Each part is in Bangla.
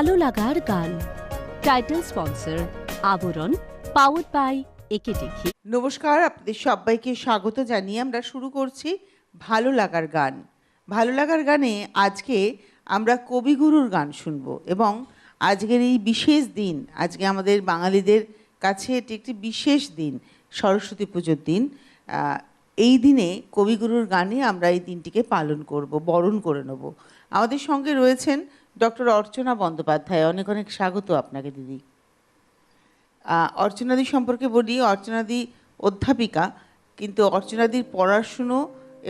ভালো লাগার গান। Title sponsor Abaran powered by একে দেখি। নমস্কার, আপনাদের সবাইকে স্বাগত জানিয়ে আমরা শুরু করছি ভালো লাগার গান। ভালো লাগার গানে আজকে আমরা কবিগুরুর গান শুনব এবং আজকের এই বিশেষ দিন, আজকে আমাদের বাঙালিদের কাছে এটি একটি বিশেষ দিন, সরস্বতী পুজোর দিন। এই দিনে কবিগুরুর গানে আমরা এই দিনটিকে পালন করব, বরণ করে নেব। আমাদের সঙ্গে রয়েছেন ডক্টর অর্চনা বন্দ্যোপাধ্যায়, অনেক অনেক স্বাগত আপনাকে দিদি। অর্চনাদি সম্পর্কে বলি, অর্চনাদি অধ্যাপিকা, কিন্তু অর্চনাদির পড়াশুনো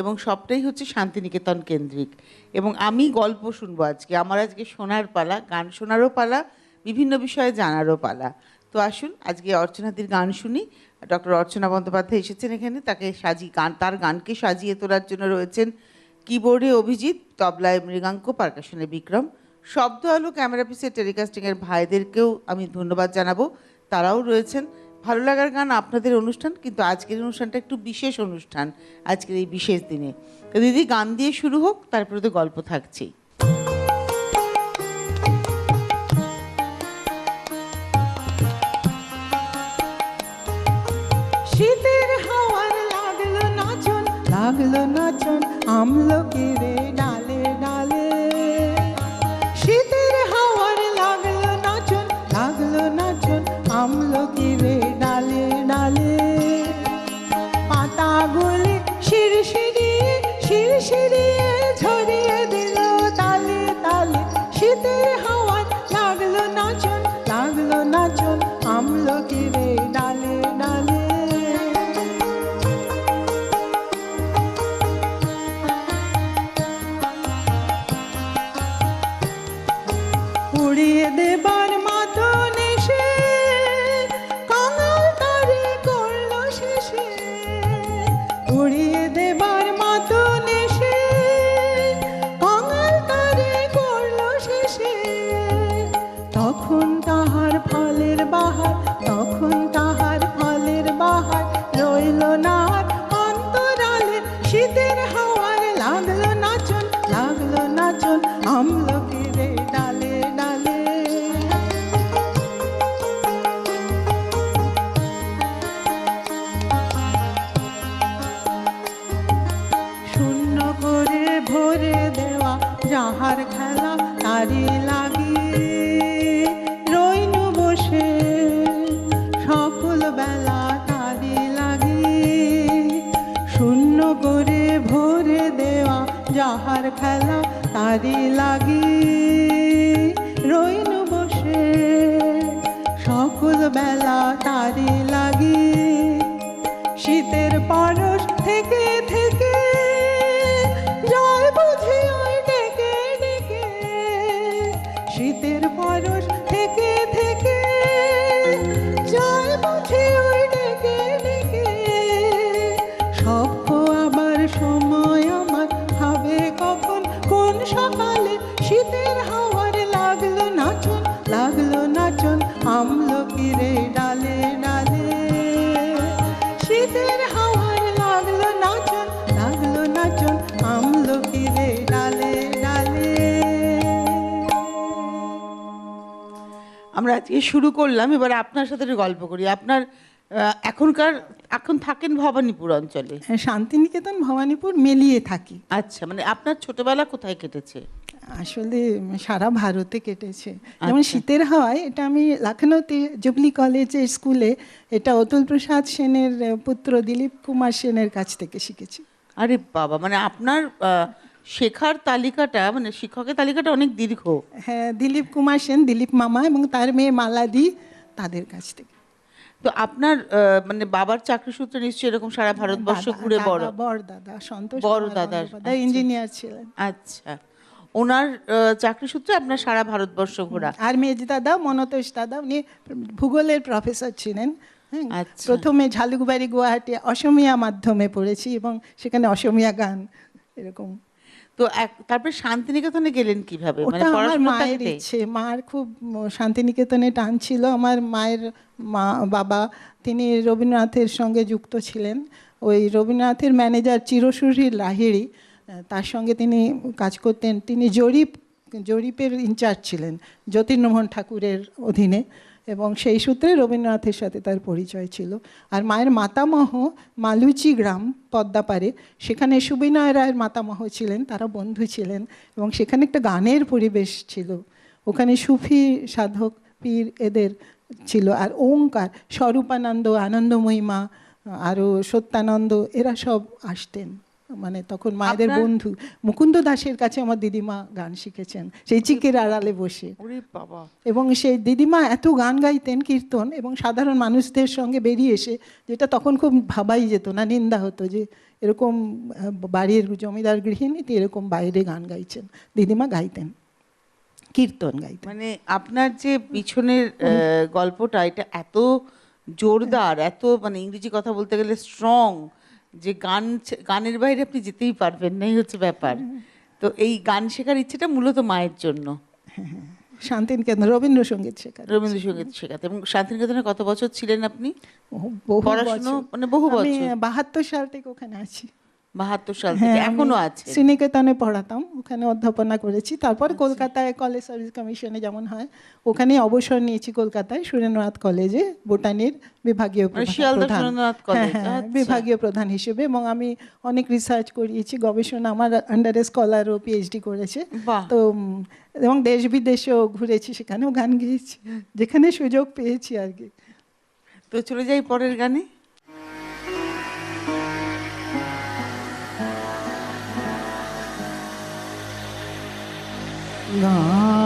এবং সবটাই হচ্ছে শান্তিনিকেতন কেন্দ্রিক। এবং আমি গল্প শুনব আজকে, আমার আজকে শোনার পালা, গান শোনারও পালা, বিভিন্ন বিষয়ে জানারও পালা। তো আসুন, আজকে অর্চনাদির গান শুনি। ডক্টর অর্চনা বন্দ্যোপাধ্যায় এসেছেন এখানে, তাকে সাজি, গান, তার গানকে সাজিয়ে তোলার জন্য রয়েছেন কিবোর্ডে অভিজিৎ, তবলায় মৃগাঙ্ক, পারকাশনে বিক্রম। শব্দ আলো ক্যামেরা পিসে টেলিকাস্টিংয়ের ভাইদেরকেও আমি ধন্যবাদ জানাব। তারাও রয়েছেন। ভালো লাগার গান আপনাদের অনুষ্ঠান, কিন্তু আজকের অনুষ্ঠানটা একটু বিশেষ অনুষ্ঠান, আজকের এই বিশেষ দিনে। তো দিদি, গান দিয়ে শুরু হোক, তারপরে তো গল্প থাকছেই। শীতের হাওয়ার লাগল নাচন লাগল নাচন ডালে ডালে যাহার খেলা তারি লাগিয়ে রইনু বসে, সকল বেলা তারি লাগিয়ে শূন্য করে ভরে দেওয়া যাহার খেলা তারি লাগিয়ে রইনু বসে, সকল বেলা তারি লাগিয়ে আমরা আজকে শুরু করলাম এবার আপনার সাথে গল্প করি। আপনার এখনকার এখন থাকেন ভবানীপুর অঞ্চলে? হ্যাঁ, শান্তিনিকেতন ভবানীপুর মেলিয়ে থাকি। আচ্ছা মানে আপনার ছোটবেলা কোথায় কেটেছে? আসলে সারা ভারতে কেটেছে। যেমন শীতের হাওয়ায় এটা আমি লখনৌতে জুবলি কলেজের স্কুলে এটা অতুল প্রসাদ সেনের পুত্র দিলীপ কুমার সেনের কাছ থেকে শিখেছি। আরে বাবা মানে আপনার শেখার তালিকাটা মানে শিক্ষকের তালিকাটা অনেক দীর্ঘ। হ্যাঁ দিলীপ কুমার সেন দিলীপ মামা এবং তার মেয়ে মালাদি তাদের কাছ থেকে। তো আপনার মানে বাবার চাকরি সূত্রে নিশ্চয়ই এরকম সারা ভারতবর্ষ ঘুরে বড়। বড় দাদা সন্তোষ বড় দাদার, বন্দ্যোপাধ্যায় আচ্ছা। ইঞ্জিনিয়ার ছিলেন। আচ্ছা। ওনার চাকরি সূত্রে আপনার সারা ভারতবর্ষ ঘোরা। আর মেজ দাদা মনতোষ দাদা উনি ভূগোলের প্রফেসর ছিলেন। হ্যাঁ আচ্ছা। প্রথমে ঝালুকবাড়ি গুয়াহাটি অসমিয়া মাধ্যমে পড়েছি এবং সেখানে অসমিয়া গান এরকম তো তারপরে শান্তিনিকেতনে গেলেন কীভাবে? মানে মায়ের ইচ্ছে। মার খুব শান্তিনিকেতনে টান ছিল। আমার মায়ের মা বাবা তিনি রবীন্দ্রনাথের সঙ্গে যুক্ত ছিলেন। ওই রবীন্দ্রনাথের ম্যানেজার চিরসুরী লাহিড়ি তার সঙ্গে তিনি কাজ করতেন। তিনি জরিপ জরিপের ইনচার্জ ছিলেন জ্যোতির্মোহন ঠাকুরের অধীনে। এবং সেই সূত্রে রবীন্দ্রনাথের সাথে তার পরিচয় ছিল। আর মায়ের মাতামহ মালুচি গ্রাম পদ্মাপাড়ে। সেখানে সুবিনয় রায়ের মাতামহ ছিলেন, তারা বন্ধু ছিলেন এবং সেখানে একটা গানের পরিবেশ ছিল। ওখানে সুফি সাধক পীর এদের ছিল। আর ওঙ্কার, স্বরূপানন্দ আনন্দময়ীমা আরও সত্যানন্দ, এরা সব আসতেন। মানে তখন মায়েদের বন্ধু মুকুন্দ দাসের কাছে আমার দিদিমা গান শিখেছেন সেই চিকের আড়ালে বসে। বাবা। এবং সেই দিদিমা এত গান গাইতেন কীর্তন এবং সাধারণ মানুষদের সঙ্গে বেরিয়ে এসে যেটা তখন খুব ভাবাই যেত না নিন্দা হতো যে এরকম বাড়ির জমিদার গৃহিণীতে এরকম বাইরে গান গাইছেন দিদিমা গাইতেন কীর্তন গাইতেন। মানে আপনার যে পিছনের গল্পটা এটা এত জোরদার এত মানে ইংরেজি কথা বলতে গেলে স্ট্রং যে গান গানের বাইরে আপনি যেতেই পারবেন না এই হচ্ছে ব্যাপার। তো এই গান শেখার ইচ্ছেটা মূলত মায়ের জন্য। শান্তিনিকেতন রবীন্দ্রসঙ্গীত শেখা রবীন্দ্রসঙ্গীত শেখাতে। এবং শান্তিনিকেতনে কত বছর ছিলেন আপনি? বহু- পড়াশুনো? বছর। মানে বহু বছর। বাহাত্তর সাল থেকে ওখানে আছি। বাহাত্তর সাল হ্যাঁ, থেকে এখনও আছে। শ্রীনিকেতনে পড়াতাম ওখানে অধ্যাপনা করেছি। তারপর কলকাতায় কলেজ সার্ভিস কমিশনে যেমন হয় ওখানে অবসর নিয়েছি কলকাতায় সুরেন্দ্রনাথ কলেজে বোটানির বিভাগীয় মানে প্রধান- হ্যাঁ, হ্যাঁ, আচ্ছা। বিভাগীয় প্রধান হিসেবে এবং আমি অনেক রিসার্চ করিয়েছি গবেষণা আমার আন্ডারে স্কলারও পিএইচডি করেছে। তো এবং দেশ বিদেশেও ঘুরেছি সেখানেও গান গেয়েছি যেখানে সুযোগ পেয়েছি আর কি। তো চলে যাই পরের গানে? 나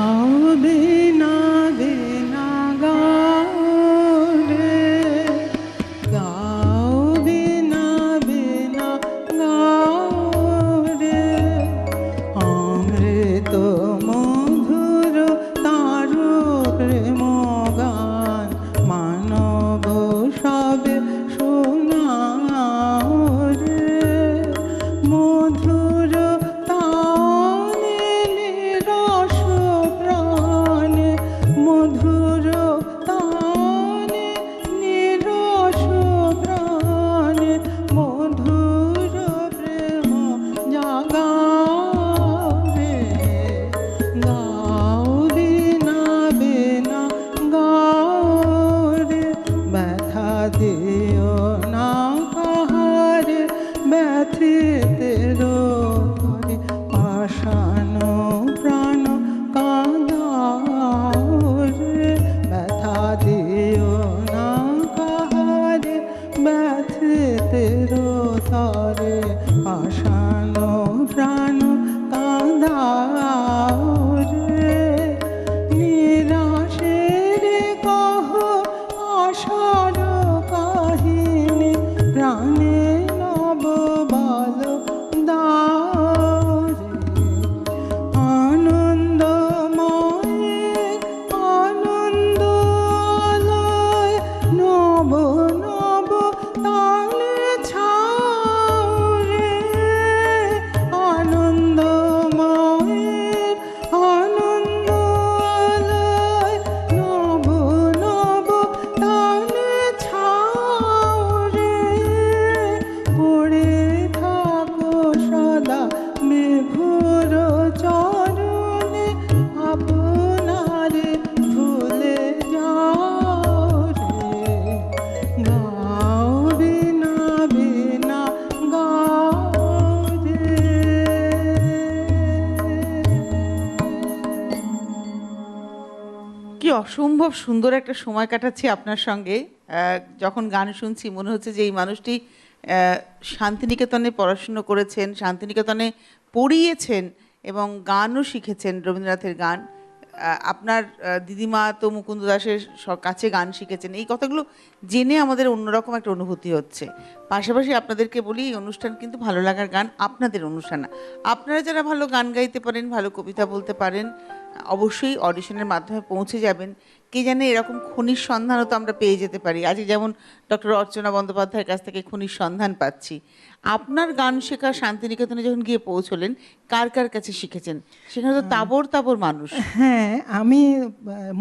অসম্ভব সুন্দর একটা সময় কাটাচ্ছি আপনার সঙ্গে। যখন গান শুনছি, মনে হচ্ছে যে এই মানুষটি শান্তিনিকেতনে পড়াশুনো করেছেন, শান্তিনিকেতনে পড়িয়েছেন এবং গানও শিখেছেন রবীন্দ্রনাথের গান। আপনার দিদিমা তো মুকুন্দ দাসের কাছে গান শিখেছেন। এই কথাগুলো জেনে আমাদের অন্যরকম একটা অনুভূতি হচ্ছে। পাশাপাশি আপনাদেরকে বলি, এই অনুষ্ঠান কিন্তু ভালো লাগার গান আপনাদের অনুষ্ঠান আপনারা যারা ভালো গান গাইতে পারেন, ভালো কবিতা বলতে পারেন, অবশ্যই অডিশনের মাধ্যমে পৌঁছে যাবেন। কে জানে এরকম খনির সন্ধানও তো আমরা পেয়ে যেতে পারি। আজকে যেমন ডক্টর অর্চনা বন্দ্যোপাধ্যায়ের কাছ থেকে খনির সন্ধান পাচ্ছি। আপনার গান শেখা শান্তিনিকেতনে যখন গিয়ে পৌঁছলেন কার কার কাছে শিখেছেন? সেখানে তো তাবর তাবর মানুষ। হ্যাঁ আমি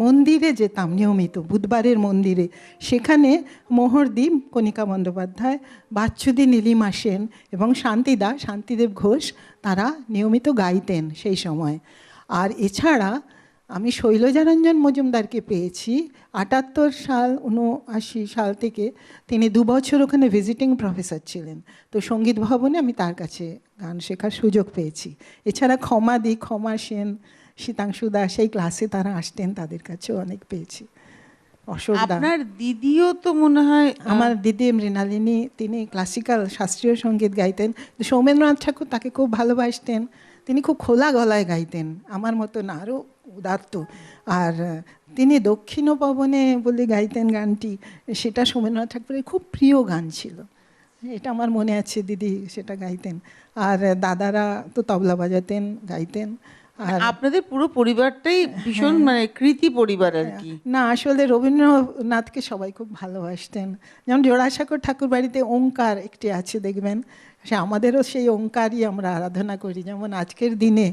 মন্দিরে যেতাম নিয়মিত বুধবারের মন্দিরে। সেখানে মোহরদীপ কণিকা বন্দ্যোপাধ্যায় বাচ্চুদি নীলিমা সেন এবং শান্তিদা শান্তিদেব ঘোষ তারা নিয়মিত গাইতেন সেই সময়। আর এছাড়া আমি শৈলজারঞ্জন মজুমদারকে পেয়েছি। আটাত্তর সাল উনআশি সাল থেকে তিনি দু বছর ওখানে ভিজিটিং প্রফেসর ছিলেন। তো সংগীত ভবনে আমি তার কাছে গান শেখার সুযোগ পেয়েছি। এছাড়া ক্ষমা দি ক্ষমা সেন শীতাংশু দাস এই ক্লাসে তারা আসতেন তাদের কাছেও অনেক পেয়েছি। আপনার দিদিও তো মনে হয় আমার দিদি মৃণালিনী তিনি ক্লাসিক্যাল শাস্ত্রীয় সংগীত গাইতেন। সৌমেন্দ্রনাথ ঠাকুর তাকে খুব ভালোবাসতেন। তিনি খুব খোলা গলায় গাইতেন আমার মতো না আরও উদাত্ত। আর তিনি দক্ষিণ পবনে বলে গাইতেন গানটি সেটা সৌমেন্দ্রনাথ ঠাকুরের খুব প্রিয় গান ছিল। এটা আমার মনে আছে দিদি সেটা গাইতেন। আর দাদারা তো তবলা বাজাতেন গাইতেন। আর আপনাদের পুরো পরিবারটাই ভীষণ মানে কৃতি পরিবার আর কি। না আসলে রবীন্দ্রনাথকে সবাই খুব ভালোবাসতেন। যেমন জোড়াসাঁকর ঠাকুর বাড়িতে ওঙ্কার একটি আছে দেখবেন। সে আমাদেরও সেই ওঙ্কারই আমরা আরাধনা করি। যেমন আজকের দিনে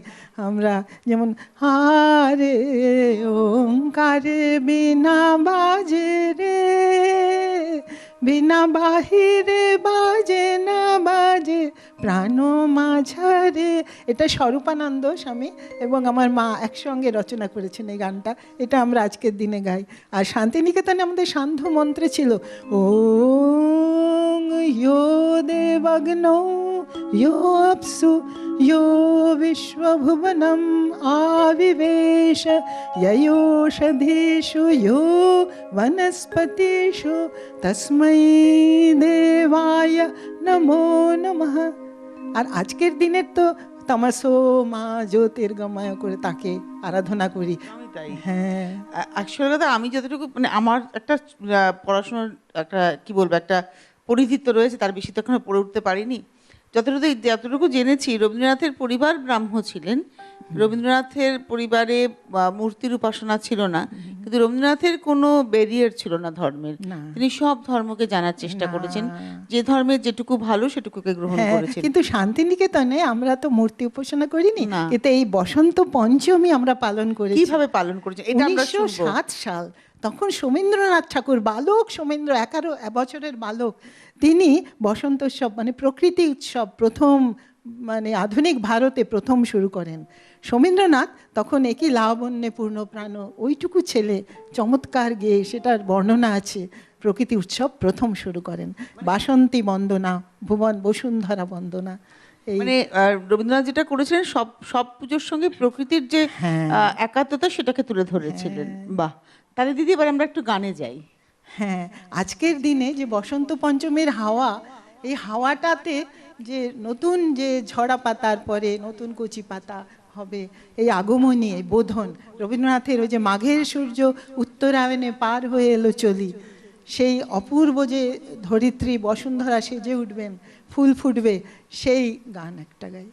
আমরা যেমন, হারে ওঙ্কারে বিনা বাজে রে, বিনা বাহিরে বাজে না বাজে প্রাণ মাঝারে এটা স্বরূপানন্দ স্বামী এবং আমার মা একসঙ্গে রচনা করেছেন এই গানটা এটা আমরা আজকের দিনে গাই আর শান্তিনিকেতনে আমাদের সান্ধ্য মন্ত্রে ছিল ও ইয়ো দেবগ্ন ইয়ো অপ্সু यो विश्वभुवनम् आविवेश ययोषधीषु यो वनस्पतिषु तस्मै देवाय नमो नमः আর আজকের দিনের তো তামাসো মা জ্যোতির্গময় করে তাকে আরাধনা করি। হ্যাঁ। আসলে কথা আমি যতটুকু মানে আমার একটা পড়াশোনার একটা কি বলব একটা পরিধি তো রয়েছে তার বেশি তো এখনও পড়ে উঠতে পারিনি। যতটুকু যতটুকু জেনেছি রবীন্দ্রনাথের পরিবার ব্রাহ্ম ছিলেন। রবীন্দ্রনাথের পরিবারে মূর্তির উপাসনা ছিল না। কিন্তু রবীন্দ্রনাথের কোনো ব্যারিয়ার ছিল না ধর্মের। তিনি সব ধর্মকে জানার চেষ্টা করেছেন। যে ধর্মের যেটুকু ভালো সেটুকুকে গ্রহণ হ্যাঁ, করেছেন। কিন্তু শান্তিনিকেতনে আমরা তো মূর্তি উপাসনা করিনি। কিন্তু এই বসন্ত পঞ্চমী আমরা পালন করেছি। কীভাবে পালন করেছেন? এটা আমরা উনিশশো সাত সাল তখন সোমেন্দ্রনাথ ঠাকুর বালক সোমেন্দ্র এগারো বছরের বালক তিনি বসন্ত উৎসব মানে প্রকৃতি উৎসব প্রথম মানে আধুনিক ভারতে প্রথম শুরু করেন। সোমেন্দ্রনাথ তখন একই লাবণ্যে পূর্ণ প্রাণ ওইটুকু ছেলে চমৎকার গেয়ে সেটার বর্ণনা আছে। প্রকৃতি উৎসব প্রথম শুরু করেন। বাসন্তী বন্দনা ভুবন বসুন্ধরা বন্দনা মানে রবীন্দ্রনাথ যেটা করেছিলেন সব সব পুজোর সঙ্গে প্রকৃতির যে হ্যাঁ। একাত্মতা সেটাকে তুলে ধরেছিলেন। বাহ। তাহলে দিদি এবার আমরা একটু গানে যাই। হ্যাঁ আজকের দিনে যে বসন্ত পঞ্চমীর হাওয়া এই হাওয়াটাতে যে নতুন যে ঝরা পাতার পরে নতুন কচি পাতা হবে। এই আগমনী, এই বোধন, রবীন্দ্রনাথের ওই যে মাঘের সূর্য উত্তরায়ণে পার হয়ে এলো চলি, সেই অপূর্ব যে ধরিত্রী বসুন্ধরা সেজে উঠবেন, ফুল ফুটবে সেই গান একটা গাই।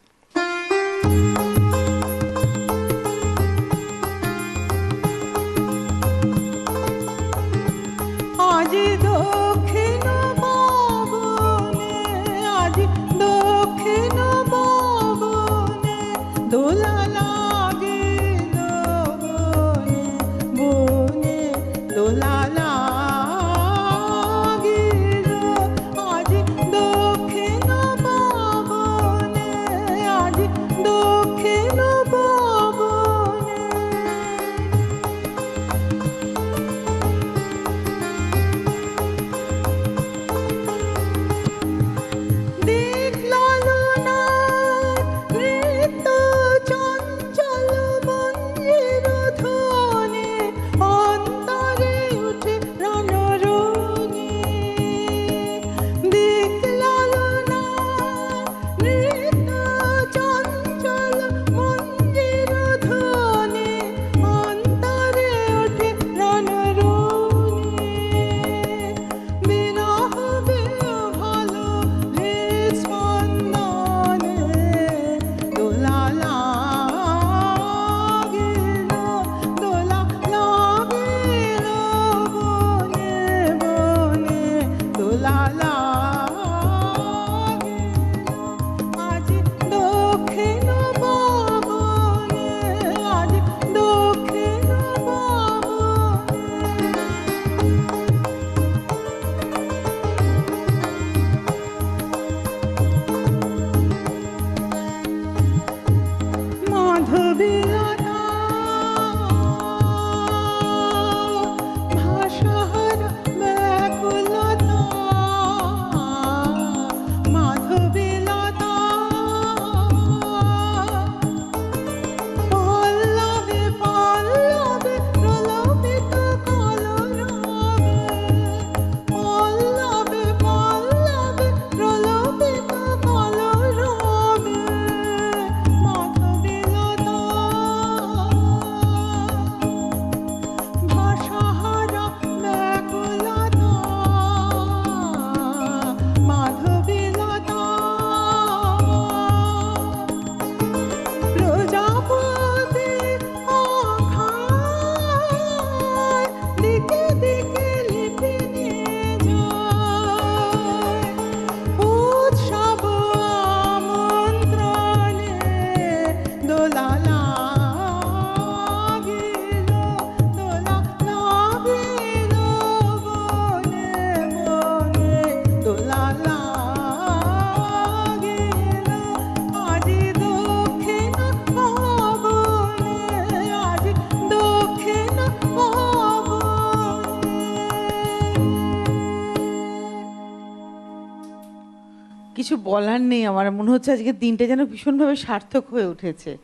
বলার নেই, আমার মনে হচ্ছে আজকে দিনটা যেন ভীষণভাবে সার্থক হয়ে উঠেছে।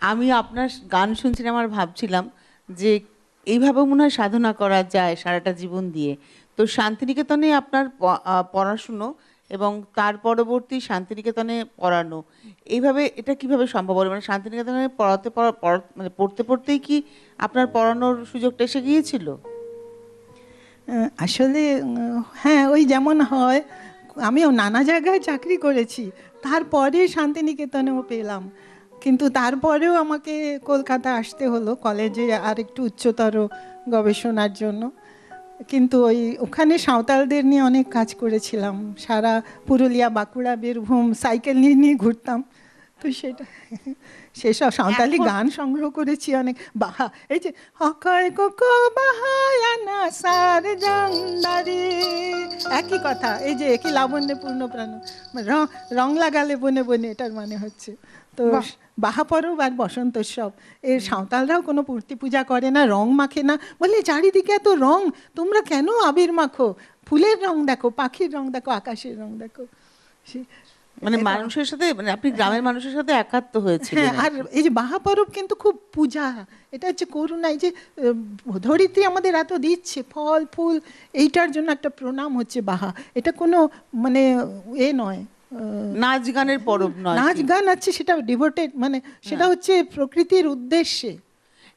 আমি আপনার গান শুনছিলাম, আর ভাবছিলাম যে এইভাবে মনে হয় সাধনা করা যায় সারাটা জীবন দিয়ে। তো শান্তিনিকেতনে আপনার পড়াশুনো এবং তার পরবর্তী শান্তিনিকেতনে পড়ানো, এইভাবে এটা কীভাবে সম্ভব হলো? মানে শান্তিনিকেতনে পড়াতে, পড়া, পড়া- মানে পড়তে, পড়তেই কি আপনার পড়ানোর সুযোগটা এসে গিয়েছিল? আসলে হ্যাঁ ওই যেমন হয় আমিও নানা জায়গায় চাকরি করেছি। তারপরে শান্তিনিকেতনেও পেলাম। কিন্তু তারপরেও আমাকে কলকাতা আসতে হলো কলেজে আর একটু উচ্চতর গবেষণার জন্য। কিন্তু ওই ওখানে সাঁওতালদের নিয়ে অনেক কাজ করেছিলাম। সারা পুরুলিয়া, বাঁকুড়া, বীরভূম, সাইকেল নিয়ে নিয়ে ঘুরতাম। তো সেটা সেসব সাঁওতালি গান সংগ্রহ করেছি অনেক। বাহা এই যে হকয় কোকো বাহায়ানা সার জান্দারি একই কথা এই যে একই লাবণ্যে পূর্ণ প্রাণ। র- রং লাগালে বনে বনে এটার মানে হচ্ছে। তো বাহা। পরব আর বসন্ত উৎসব। এর সাঁওতালরাও কোনো মূর্তি পূজা করে না রং মাখে না। বলে চারিদিকে এত রং তোমরা কেন আবির মাখো? ফুলের রং দেখো পাখির রং দেখো আকাশের রং দেখো। মানে মানুষের সাথে মানে আপনি গ্রামের মানুষের সাথে একাত্ম হয়েছিলেন হ্যাঁ আর এই যে বাহা পরব কিন্তু খুব পূজা এটা হচ্ছে করুণা এই যে ধরিত্রী আমাদের এত দিচ্ছে ফল ফুল এইটার জন্য একটা প্রণাম হচ্ছে বাহা। এটা কোনো মানে এ নয় নাচ গানের পরব নয় নাচ গান আছে সেটা ডিভোটেড মানে সেটা হচ্ছে প্রকৃতির উদ্দেশ্যে।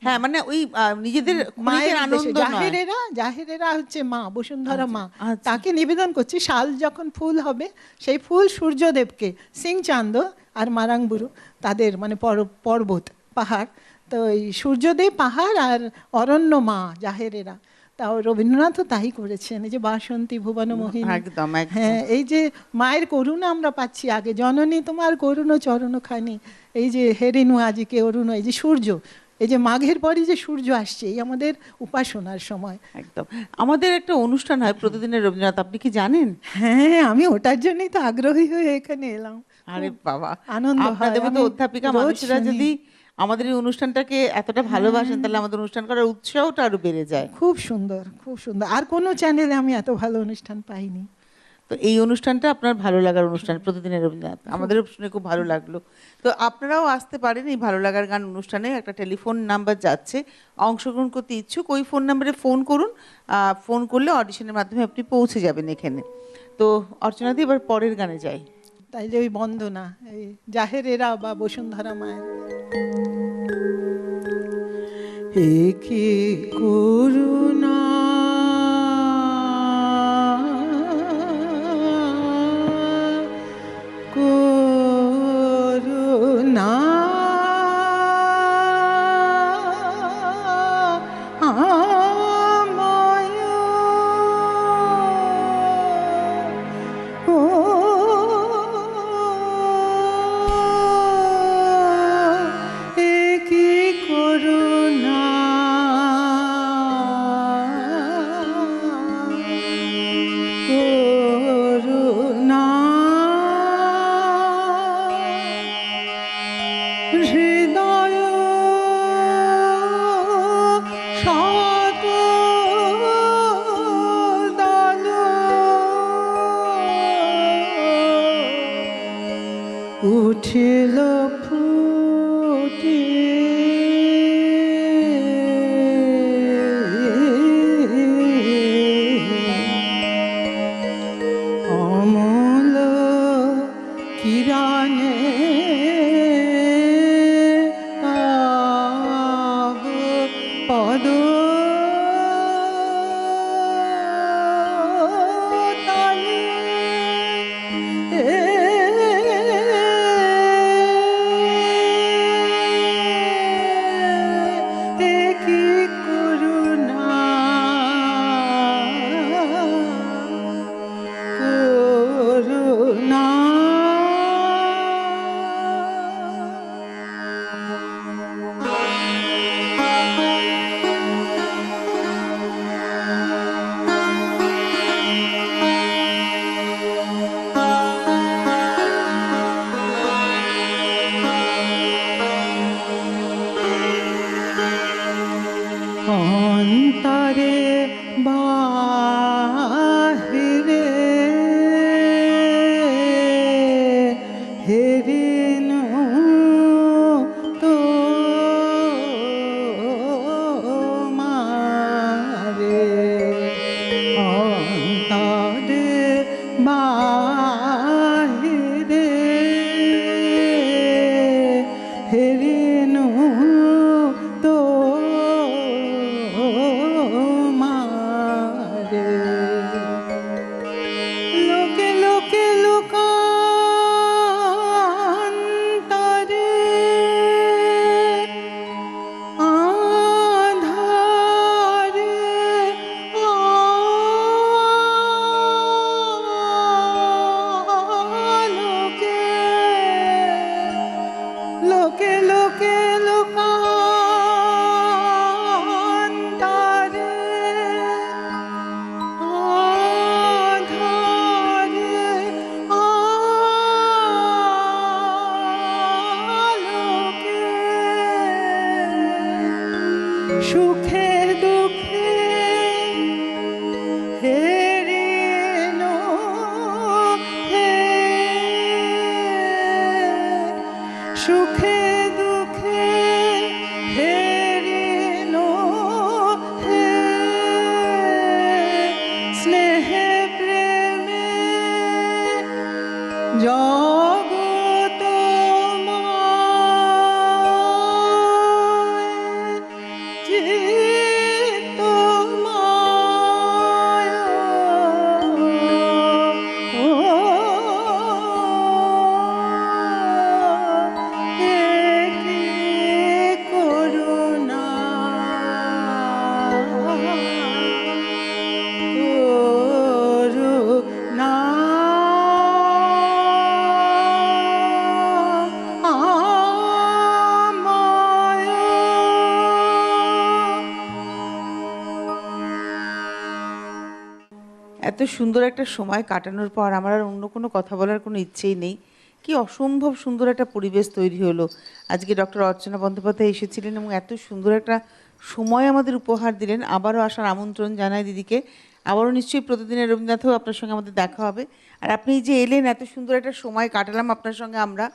হ্যাঁ মানে ওই নিজেদের মায়ের আনন্দ জাহেরেরা জাহেরেরা হচ্ছে মা বসুন্ধরা মা। আচ্ছা। তাকে নিবেদন করছি শাল যখন ফুল হবে সেই ফুল সূর্যদেবকে সিং চান্দ আর মারাংবুরু তাদের মানে পর্বত পাহাড়। তো এই সূর্যদেব পাহাড় আর অরণ্য মা জাহেরেরা। তাও রবীন্দ্রনাথও তাই করেছেন এই যে বাসন্তী ভুবন মোহিনী। একদম হ্যাঁ এই যে মায়ের করুণা আমরা পাচ্ছি আগে। জননী তোমার করুণ চরণ খানি এই যে হেরিনু আজিকে অরুণ এই যে সূর্য এই যে মাঘের পরই যে সূর্য আসছে এই আমাদের উপাসনার সময়। একদম। আমাদের একটা অনুষ্ঠান হয় প্রতিদিনের রবীন্দ্রনাথ আপনি কি জানেন? হ্যাঁ আমি ওটার জন্যই তো আগ্রহী হয়ে এখানে এলাম। আরে বাবা আনন্দ হয়, আপনাদের মতো অধ্যাপিকা মানুষেরা যদি আমাদের এই অনুষ্ঠানটাকে এতটা ভালোবাসেন তাহলে আমাদের অনুষ্ঠান করার উৎসাহটা আরও বেড়ে যায়। খুব সুন্দর খুব সুন্দর। আর কোনো চ্যানেলে আমি এত ভালো অনুষ্ঠান পাইনি। তো এই অনুষ্ঠানটা আপনার ভালো লাগার অনুষ্ঠান প্রতিদিনের রবীন্দ্রনাথ আমাদের শুনে খুব ভালো লাগল। তো আপনারাও আসতে পারেন এই ভালো লাগার গান অনুষ্ঠানে একটা টেলিফোন নাম্বার যাচ্ছে। অংশগ্রহণ করতে ইচ্ছুক ওই ফোন নাম্বারে ফোন করুন। ফোন করলে অডিশনের মাধ্যমে আপনি পৌঁছে যাবেন এখানে। তো অর্চনা দি এবার পরের গানে যাই। তাইলে ওই বন্দনা এই জাহেরেরা বা বসুন্ধরা মায়ের। একে করুণা করুণা অন্তরে বা সুন্দর একটা সময় কাটানোর পর আমার আর অন্য কোনো কথা বলার কোনো ইচ্ছেই নেই। কি অসম্ভব সুন্দর একটা পরিবেশ তৈরি হলো। আজকে ডক্টর অর্চনা বন্দ্যোপাধ্যায় এসেছিলেন এবং এত সুন্দর একটা সময় আমাদের উপহার দিলেন। আবারও আসার আমন্ত্রণ জানায় দিদিকে। আবারও নিশ্চয়ই প্রতিদিনের রবীন্দ্রনাথও আপনার সঙ্গে আমাদের দেখা হবে। আর আপনি যে এলেন, এত সুন্দর একটা সময় কাটালাম আপনার সঙ্গে আমরা।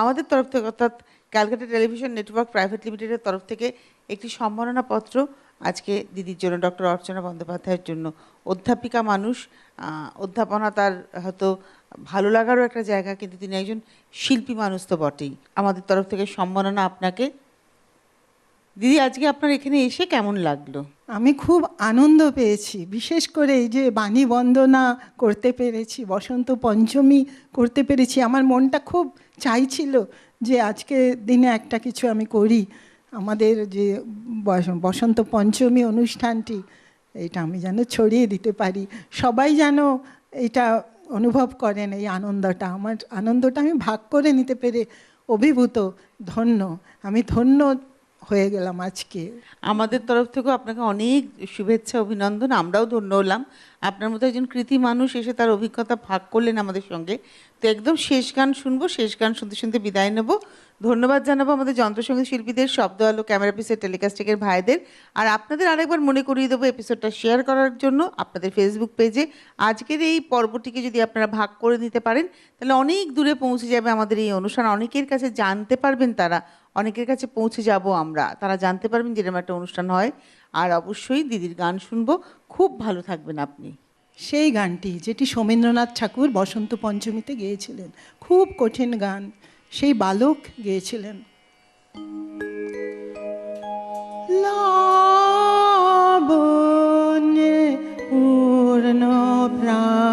আমাদের তরফ থেকে অর্থাৎ ক্যালকাটা টেলিভিশন নেটওয়ার্ক প্রাইভেট লিমিটেডের তরফ থেকে একটি সম্মাননা পত্র আজকে দিদির জন্য ডক্টর অর্চনা বন্দ্যোপাধ্যায়ের জন্য অধ্যাপিকা মানুষ অধ্যাপনা তার হয়তো ভালো লাগারও একটা জায়গা, কিন্তু তিনি একজন শিল্পী মানুষ তো বটেই। আমাদের তরফ থেকে সম্মাননা আপনাকে। দিদি, আজকে আপনার এখানে এসে কেমন লাগল? আমি খুব আনন্দ পেয়েছি। বিশেষ করে এই যে বাণী বন্দনা করতে পেরেছি, বসন্ত পঞ্চমী করতে পেরেছি, আমার মনটা খুব চাইছিল যে আজকে দিনে একটা কিছু আমি করি। আমাদের যে বস- বসন্ত পঞ্চমী অনুষ্ঠানটি, এটা আমি যেন ছড়িয়ে দিতে পারি। সবাই যেন এটা অনুভব করেন, এই আনন্দটা। আমার আনন্দটা আমি ভাগ করে নিতে পেরে অভিভূত, ধন্য। আমি ধন্য হয়ে গেলাম আজকে। আমাদের তরফ থেকেও আপনাকে অনেক শুভেচ্ছা, অভিনন্দন। আমরাও ধন্য হলাম। আপনার মতো একজন কৃতি মানুষ এসে তার অভিজ্ঞতা ভাগ করলেন আমাদের সঙ্গে। তো একদম শেষ গান শুনব, শেষ গান শুনতে শুনতে বিদায় নেব। ধন্যবাদ জানাব আমাদের যন্ত্রসঙ্গীত শিল্পীদের, শব্দ আলো, ক্যামেরা পিসের, টেলিকাস্টিকের ভাইদের। আর আপনাদের আরেকবার মনে করিয়ে দেবো এপিসোডটা শেয়ার করার জন্য আপনাদের ফেসবুক পেজে আজকের এই পর্বটিকে যদি আপনারা ভাগ করে নিতে পারেন, তাহলে অনেক দূরে পৌঁছে যাবে আমাদের এই অনুষ্ঠান। অনেকের কাছে জানতে পারবেন তারা অনেকের কাছে পৌঁছে যাব আমরা। তারা জানতে পারবেন যেরকম একটা অনুষ্ঠান হয়। আর অবশ্যই দিদির গান শুনব। খুব ভালো থাকবেন আপনি। সেই গানটি যেটি সোমেন্দ্রনাথ ঠাকুর বসন্ত পঞ্চমীতে গেয়েছিলেন, খুব কঠিন গান, সেই বালক গেয়েছিলেন। লাবণ্যে পূর্ণ প্রাণ